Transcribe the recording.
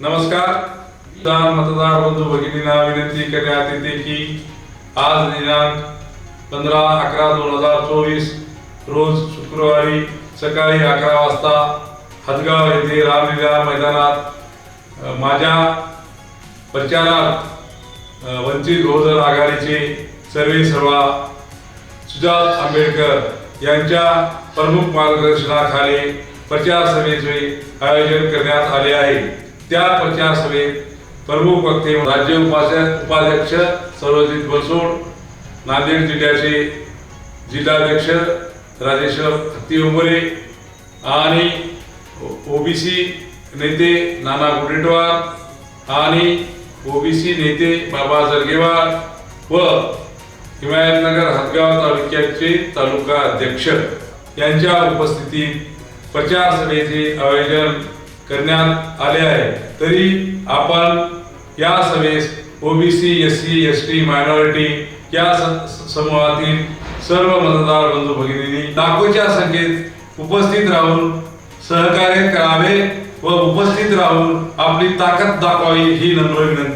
नमस्कार. मतदार मतदार बंधू भगिनींना विनंती करण्यात येते की आज दिनांक पंधरा अकरा दोन हजार चोवीस रोज शुक्रवारी सकाळी अकरा वाजता हदगाव येथे रामलीला मैदानात माझ्या प्रचारात वंचित बहुजन आघाडीचे सर्वे सर्वा सुजात आंबेडकर यांच्या प्रमुख मार्गदर्शनाखाली प्रचार सभेचे आयोजन करण्यात आले आहे. त्या प्रचारसभेत प्रमुख वक्ते राज्य उपाध्य- उपाध्यक्ष सर्वजित बनसोड नांदेड जिल्ह्याचे जिल्हाध्यक्ष राजेश्वर हत्तीओंबरे आणि ओबीसी नेते नाना गुडेटवार आणि ओबीसी नेते बाबा जरगेवार व हिमायतनगर हदगाव तालुक्याचे तालुका अध्यक्ष यांच्या उपस्थितीत प्रचारसभेचे आयोजन करण्यात आले आहे. तरी आपण या सभेस OBC S C S T minority या समूहातील सर्व मतदार बंधू भगिनींनी लाखोच्या संख्येत उपस्थित राहून सहकार्य करावे व उपस्थित राहून आपली ताकद दाखवावी ही नम्र विनंती.